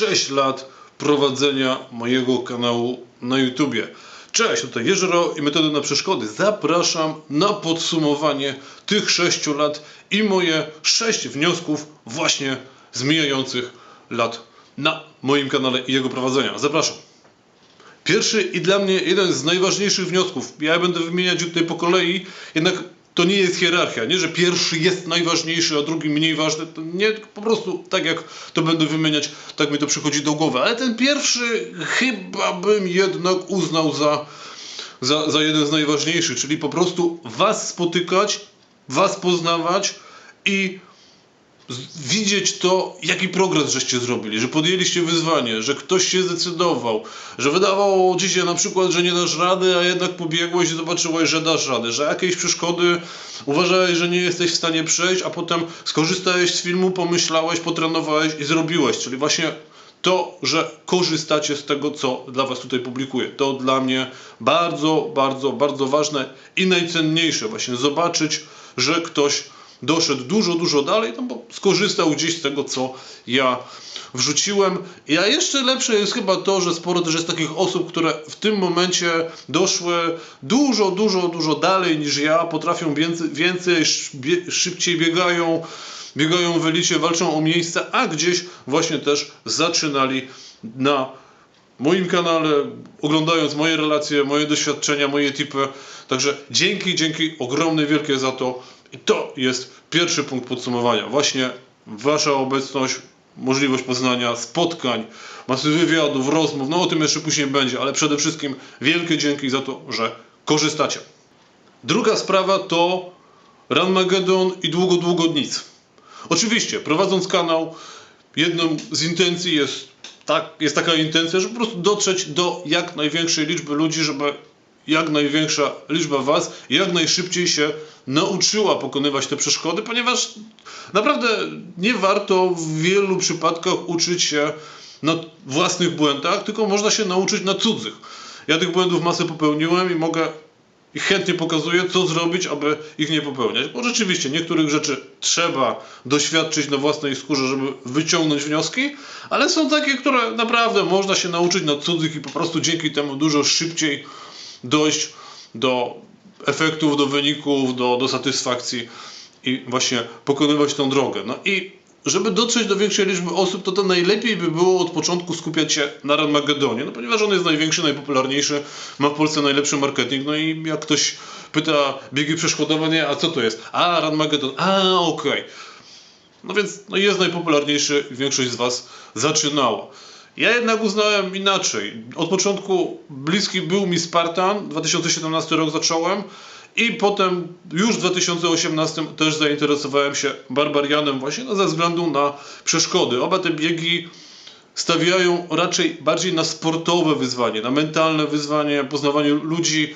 6 lat prowadzenia mojego kanału na YouTubie. Cześć, tutaj Jeżero i Metody na Przeszkody. Zapraszam na podsumowanie tych 6 lat i moje 6 wniosków właśnie z mijających lat na moim kanale i jego prowadzenia. Zapraszam. Pierwszy i dla mnie jeden z najważniejszych wniosków. Ja będę wymieniać tutaj po kolei, jednak to nie jest hierarchia. Nie, że pierwszy jest najważniejszy, a drugi mniej ważny. To nie, po prostu tak jak to będę wymieniać, tak mi to przychodzi do głowy. Ale ten pierwszy chyba bym jednak uznał za, za, za jeden z najważniejszych, czyli po prostu Was spotykać, Was poznawać i widzieć to, jaki progres żeście zrobili, że podjęliście wyzwanie, że ktoś się zdecydował, że wydawało ci się na przykład, że nie dasz rady, a jednak pobiegłeś i zobaczyłeś, że dasz radę, że jakieś przeszkody uważałeś, że nie jesteś w stanie przejść, a potem skorzystałeś z filmu, pomyślałeś, potrenowałeś i zrobiłeś, czyli właśnie to, że korzystacie z tego, co dla Was tutaj publikuję. To dla mnie bardzo, bardzo, bardzo ważne i najcenniejsze. Właśnie zobaczyć, że ktoś doszedł dużo, dużo dalej, no bo skorzystał gdzieś z tego, co ja wrzuciłem. A jeszcze lepsze jest chyba to, że sporo też jest takich osób, które w tym momencie doszły dużo, dużo, dużo dalej niż ja, potrafią więcej, więcej szybciej biegają, biegają w elicie, walczą o miejsca, a gdzieś właśnie też zaczynali na moim kanale, oglądając moje relacje, moje doświadczenia, moje tipy. Także dzięki, dzięki ogromne, wielkie za to. I to jest pierwszy punkt podsumowania. Właśnie Wasza obecność, możliwość poznania, spotkań, masy wywiadów, rozmów. No o tym jeszcze później będzie, ale przede wszystkim wielkie dzięki za to, że korzystacie. Druga sprawa to Ranmagedon i długo, długo nic. Oczywiście, prowadząc kanał, jedną z intencji jest, tak, jest taka intencja, żeby po prostu dotrzeć do jak największej liczby ludzi, żeby jak największa liczba Was jak najszybciej się nauczyła pokonywać te przeszkody, ponieważ naprawdę nie warto w wielu przypadkach uczyć się na własnych błędach, tylko można się nauczyć na cudzych. Ja tych błędów masę popełniłem i mogę i chętnie pokazuję, co zrobić, aby ich nie popełniać. Bo rzeczywiście niektórych rzeczy trzeba doświadczyć na własnej skórze, żeby wyciągnąć wnioski, ale są takie, które naprawdę można się nauczyć na cudzych i po prostu dzięki temu dużo szybciej dojść do efektów, do wyników, do, do satysfakcji i właśnie pokonywać tą drogę. No i żeby dotrzeć do większej liczby osób, to to najlepiej by było od początku skupiać się na Ranmagedonie, no ponieważ on jest największy, najpopularniejszy, ma w Polsce najlepszy marketing, no i jak ktoś pyta biegi przeszkodowe, nie, a co to jest? A, Ranmagedon, a, okej. No więc no jest najpopularniejszy większość z Was zaczynała. Ja jednak uznałem inaczej. Od początku bliski był mi Spartan, 2017 rok zacząłem i potem już w 2018 też zainteresowałem się Barbarianem właśnie no, ze względu na przeszkody. Oba te biegi stawiają raczej bardziej na sportowe wyzwanie, na mentalne wyzwanie, poznawanie ludzi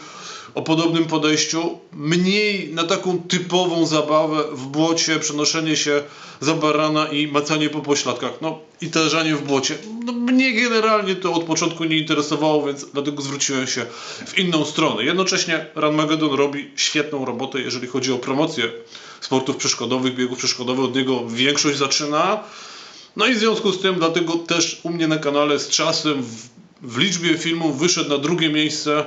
o podobnym podejściu, mniej na taką typową zabawę w błocie, przenoszenie się za barana i macanie po pośladkach, no i tarzanie w błocie. No, mnie generalnie to od początku nie interesowało, więc dlatego zwróciłem się w inną stronę. Jednocześnie Ranmagedon robi świetną robotę, jeżeli chodzi o promocję sportów przeszkodowych, biegów przeszkodowych, od niego większość zaczyna. No i w związku z tym, dlatego też u mnie na kanale z czasem w, w liczbie filmów wyszedł na drugie miejsce,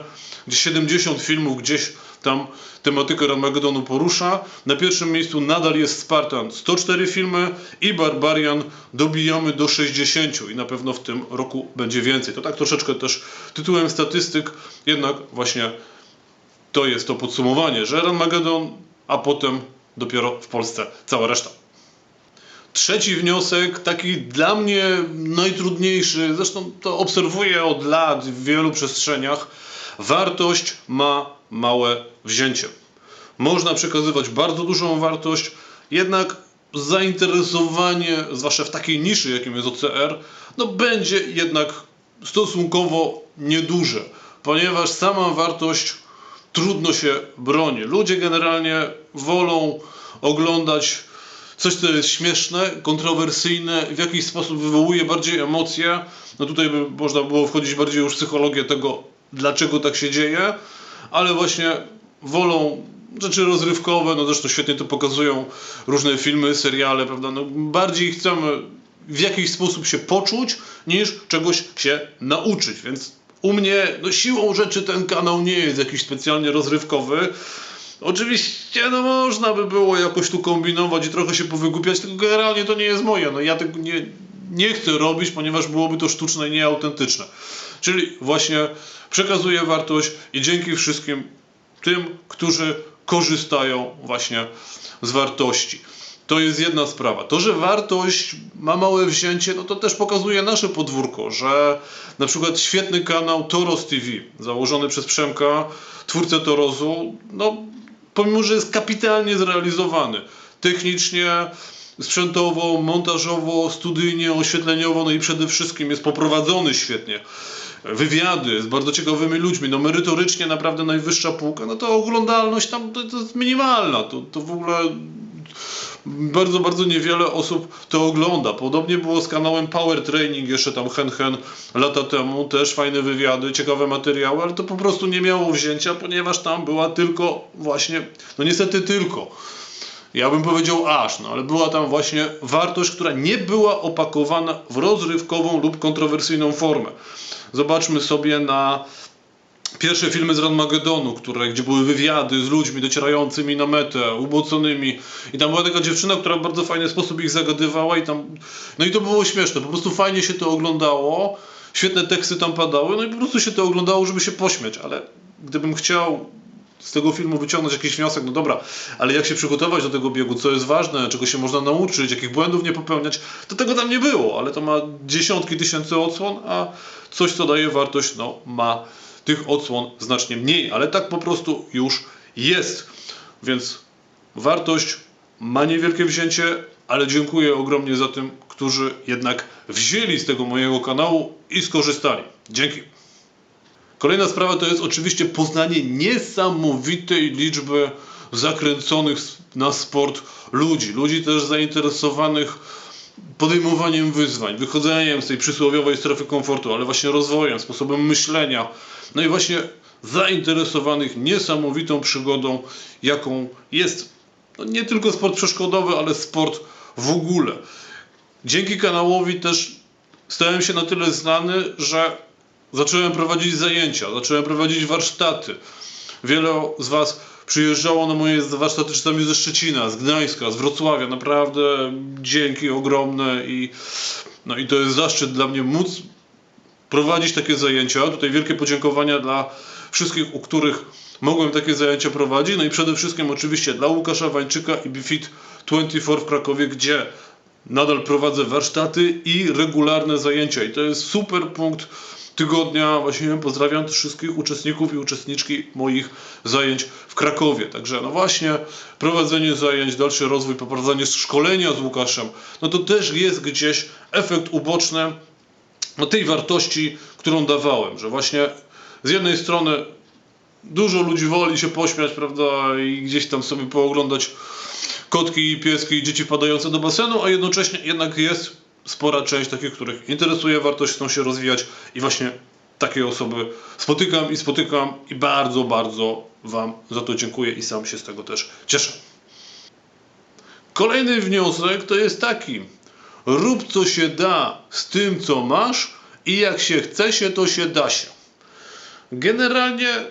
gdzie 70 filmów gdzieś tam tematykę Armagedonu porusza. Na pierwszym miejscu nadal jest Spartan, 104 filmy i Barbarian dobijamy do 60 i na pewno w tym roku będzie więcej. To tak troszeczkę też tytułem statystyk, jednak właśnie to jest to podsumowanie, że Armagedon, a potem dopiero w Polsce cała reszta. Trzeci wniosek, taki dla mnie najtrudniejszy, zresztą to obserwuję od lat w wielu przestrzeniach. Wartość ma małe wzięcie. Można przekazywać bardzo dużą wartość, jednak zainteresowanie, zwłaszcza w takiej niszy, jakim jest OCR, no będzie jednak stosunkowo nieduże, ponieważ sama wartość trudno się broni. Ludzie generalnie wolą oglądać coś, co jest śmieszne, kontrowersyjne, w jakiś sposób wywołuje bardziej emocje. No tutaj by można było wchodzić bardziej już w psychologię tego, dlaczego tak się dzieje, ale właśnie wolą rzeczy rozrywkowe, no zresztą świetnie to pokazują różne filmy, seriale, prawda? No bardziej chcemy w jakiś sposób się poczuć, niż czegoś się nauczyć. Więc u mnie no, siłą rzeczy ten kanał nie jest jakiś specjalnie rozrywkowy. Oczywiście, no można by było jakoś tu kombinować i trochę się powygłupiać, tylko generalnie to nie jest moje. No ja tego nie, nie chcę robić, ponieważ byłoby to sztuczne i nieautentyczne. Czyli właśnie przekazuję wartość i dzięki wszystkim tym, którzy korzystają właśnie z wartości. To jest jedna sprawa. To, że wartość ma małe wzięcie, no to też pokazuje nasze podwórko, że na przykład świetny kanał Toros TV, założony przez Przemka, twórcę Torozu, no pomimo, że jest kapitalnie zrealizowany, technicznie, sprzętowo, montażowo, studyjnie, oświetleniowo, no i przede wszystkim jest poprowadzony świetnie. Wywiady z bardzo ciekawymi ludźmi, no merytorycznie naprawdę najwyższa półka, no to oglądalność tam to, to jest minimalna, to, to w ogóle bardzo, bardzo niewiele osób to ogląda. Podobnie było z kanałem Power Training jeszcze tam hen hen lata temu, też fajne wywiady, ciekawe materiały, ale to po prostu nie miało wzięcia, ponieważ tam była tylko właśnie, no niestety tylko, ja bym powiedział aż, no ale była tam właśnie wartość, która nie była opakowana w rozrywkową lub kontrowersyjną formę. Zobaczmy sobie na pierwsze filmy z Ranmagedonu, które, gdzie były wywiady z ludźmi docierającymi na metę, uboconymi. I tam była taka dziewczyna, która w bardzo fajny sposób ich zagadywała i tam, no i to było śmieszne, po prostu fajnie się to oglądało, świetne teksty tam padały, no i po prostu się to oglądało, żeby się pośmiać, ale gdybym chciał z tego filmu wyciągnąć jakiś wniosek, no dobra, ale jak się przygotować do tego biegu, co jest ważne, czego się można nauczyć, jakich błędów nie popełniać, to tego tam nie było, ale to ma dziesiątki tysięcy odsłon, a coś, co daje wartość, no ma tych odsłon znacznie mniej, ale tak po prostu już jest. Więc wartość ma niewielkie wzięcie, ale dziękuję ogromnie za tym, którzy jednak wzięli z tego mojego kanału i skorzystali. Dzięki. Kolejna sprawa to jest oczywiście poznanie niesamowitej liczby zakręconych na sport ludzi. Ludzi też zainteresowanych podejmowaniem wyzwań, wychodzeniem z tej przysłowiowej strefy komfortu, ale właśnie rozwojem, sposobem myślenia. No i właśnie zainteresowanych niesamowitą przygodą, jaką jest no nie tylko sport przeszkodowy, ale sport w ogóle. Dzięki kanałowi też stałem się na tyle znany, że zacząłem prowadzić zajęcia, zacząłem prowadzić warsztaty. Wiele z Was przyjeżdżało na moje warsztaty czasami ze Szczecina, z Gdańska, z Wrocławia. Naprawdę dzięki ogromne i, no i to jest zaszczyt dla mnie móc prowadzić takie zajęcia. Tutaj wielkie podziękowania dla wszystkich, u których mogłem takie zajęcia prowadzić. No i przede wszystkim oczywiście dla Łukasza Wańczyka i BeFit 24 w Krakowie, gdzie nadal prowadzę warsztaty i regularne zajęcia. I to jest super punkt tygodnia. Właśnie pozdrawiam wszystkich uczestników i uczestniczki moich zajęć w Krakowie. Także no właśnie prowadzenie zajęć, dalszy rozwój, poprowadzenie szkolenia z Łukaszem, no to też jest gdzieś efekt uboczny no, tej wartości, którą dawałem, że właśnie z jednej strony dużo ludzi woli się pośmiać, prawda, i gdzieś tam sobie pooglądać kotki i pieski i dzieci wpadające do basenu, a jednocześnie jednak jest spora część takich, których interesuje wartość, chcą się rozwijać i właśnie takie osoby spotykam i spotykam i bardzo, bardzo Wam za to dziękuję i sam się z tego też cieszę. Kolejny wniosek to jest taki. Rób co się da z tym, co masz i jak się chce się, to się da się. Generalnie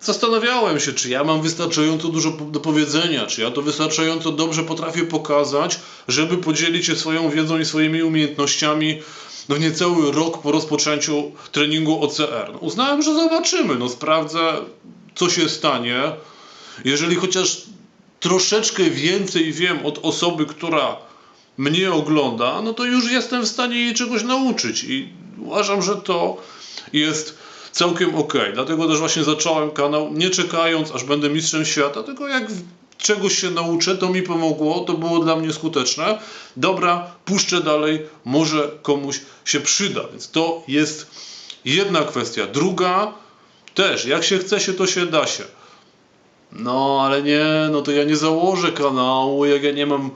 zastanawiałem się, czy ja mam wystarczająco dużo do powiedzenia, czy ja to wystarczająco dobrze potrafię pokazać, żeby podzielić się swoją wiedzą i swoimi umiejętnościami no w niecały rok po rozpoczęciu treningu OCR. No, uznałem, że zobaczymy, no sprawdzę, co się stanie. Jeżeli chociaż troszeczkę więcej wiem od osoby, która mnie ogląda, no to już jestem w stanie jej czegoś nauczyć i uważam, że to jest całkiem ok. Dlatego też właśnie zacząłem kanał, nie czekając, aż będę mistrzem świata, tylko jak czegoś się nauczę, to mi pomogło, to było dla mnie skuteczne. Dobra, puszczę dalej, może komuś się przyda. Więc to jest jedna kwestia. Druga, też, jak się chce się, to się da się. No, ale nie, no to ja nie założę kanału, jak ja nie mam,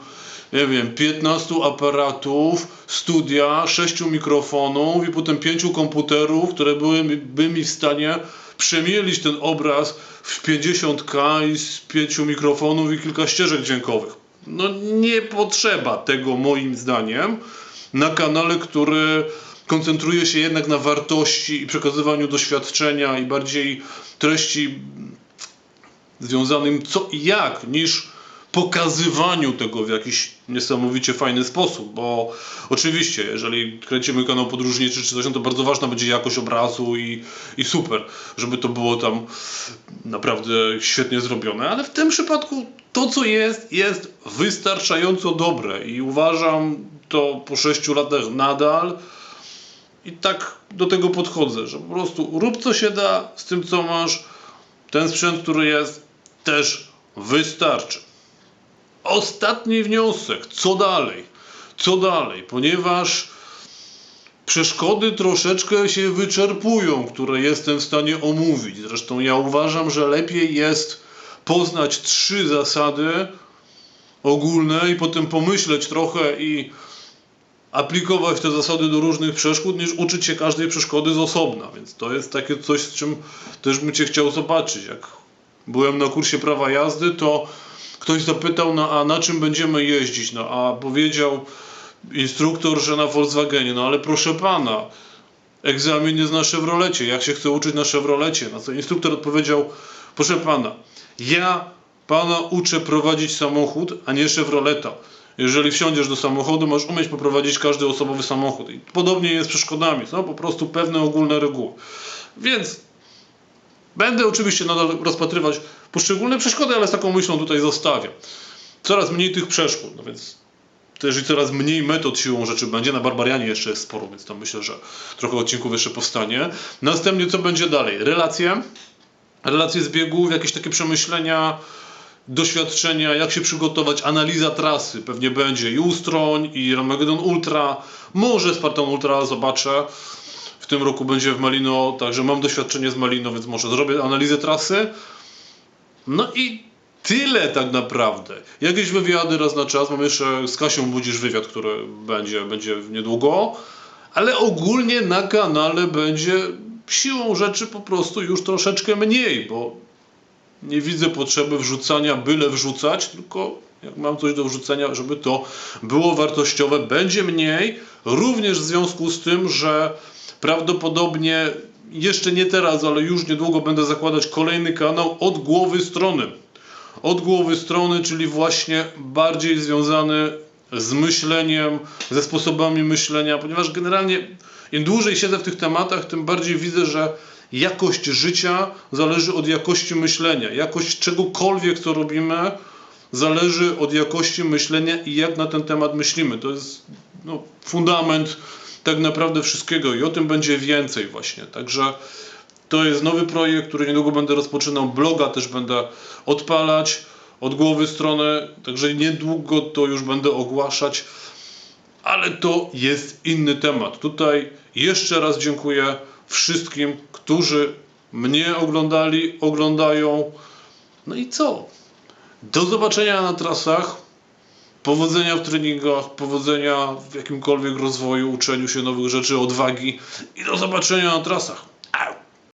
nie wiem, 15 aparatów, studia, 6 mikrofonów i potem 5 komputerów, które byłyby mi w stanie przemielić ten obraz w 50k i z 5 mikrofonów i kilka ścieżek dźwiękowych. No nie potrzeba tego moim zdaniem. na kanale, który koncentruje się jednak na wartości i przekazywaniu doświadczenia i bardziej treści związanym co i jak, niż pokazywaniu tego w jakiś niesamowicie fajny sposób, bo oczywiście, jeżeli kręcimy kanał podróżniczy czy coś, no to bardzo ważna będzie jakość obrazu i, i super, żeby to było tam naprawdę świetnie zrobione, ale w tym przypadku to, co jest, jest wystarczająco dobre i uważam to po sześciu latach nadal i tak do tego podchodzę, że po prostu rób co się da z tym, co masz, ten sprzęt, który jest, też wystarczy. Ostatni wniosek. Co dalej? Co dalej? Ponieważ przeszkody troszeczkę się wyczerpują, które jestem w stanie omówić. Zresztą ja uważam, że lepiej jest poznać trzy zasady ogólne i potem pomyśleć trochę i aplikować te zasady do różnych przeszkód, niż uczyć się każdej przeszkody z osobna. Więc to jest takie coś, z czym też bym Cię chciał zobaczyć. Jak byłem na kursie prawa jazdy, to ktoś zapytał, no a na czym będziemy jeździć? No a powiedział instruktor, że na Volkswagenie. No ale proszę pana, egzamin jest na Chevrolecie. Jak się chce uczyć na Chevrolecie? Na co instruktor odpowiedział, proszę pana, ja pana uczę prowadzić samochód, a nie Chevroleta. Jeżeli wsiądziesz do samochodu, możesz umieć poprowadzić każdy osobowy samochód. I podobnie jest z przeszkodami. Są po prostu pewne ogólne reguły. Więc Będę oczywiście nadal rozpatrywać poszczególne przeszkody, ale z taką myślą tutaj zostawiam. Coraz mniej tych przeszkód, no więc też i coraz mniej metod siłą rzeczy będzie. Na Barbarianie jeszcze jest sporo, więc tam myślę, że trochę odcinków jeszcze powstanie. Następnie co będzie dalej? Relacje. Relacje z biegów, jakieś takie przemyślenia, doświadczenia, jak się przygotować, analiza trasy. Pewnie będzie i Ustroń, i Ramagedon Ultra, może Spartan Ultra, zobaczę. Tym roku będzie w Malino, także mam doświadczenie z Malino, więc może zrobię analizę trasy. No i tyle tak naprawdę. Jakieś wywiady raz na czas. Mam jeszcze z Kasią Budzisz wywiad, który będzie, będzie niedługo. Ale ogólnie na kanale będzie siłą rzeczy po prostu już troszeczkę mniej, bo nie widzę potrzeby wrzucania byle wrzucać, tylko jak mam coś do wrzucenia, żeby to było wartościowe, będzie mniej, również w związku z tym, że prawdopodobnie jeszcze nie teraz, ale już niedługo będę zakładać kolejny kanał od głowy strony. Od głowy strony, czyli właśnie bardziej związany z myśleniem, ze sposobami myślenia, ponieważ generalnie im dłużej siedzę w tych tematach, tym bardziej widzę, że jakość życia zależy od jakości myślenia. Jakość czegokolwiek, co robimy, zależy od jakości myślenia i jak na ten temat myślimy. To jest no, fundament tak naprawdę wszystkiego i o tym będzie więcej właśnie. Także to jest nowy projekt, który niedługo będę rozpoczynał. Bloga też będę odpalać od głowy strony, także niedługo to już będę ogłaszać, ale to jest inny temat. Tutaj jeszcze raz dziękuję wszystkim, którzy mnie oglądali, oglądają. No i co? Do zobaczenia na trasach. Powodzenia w treningach, powodzenia w jakimkolwiek rozwoju, uczeniu się nowych rzeczy, odwagi i do zobaczenia na trasach.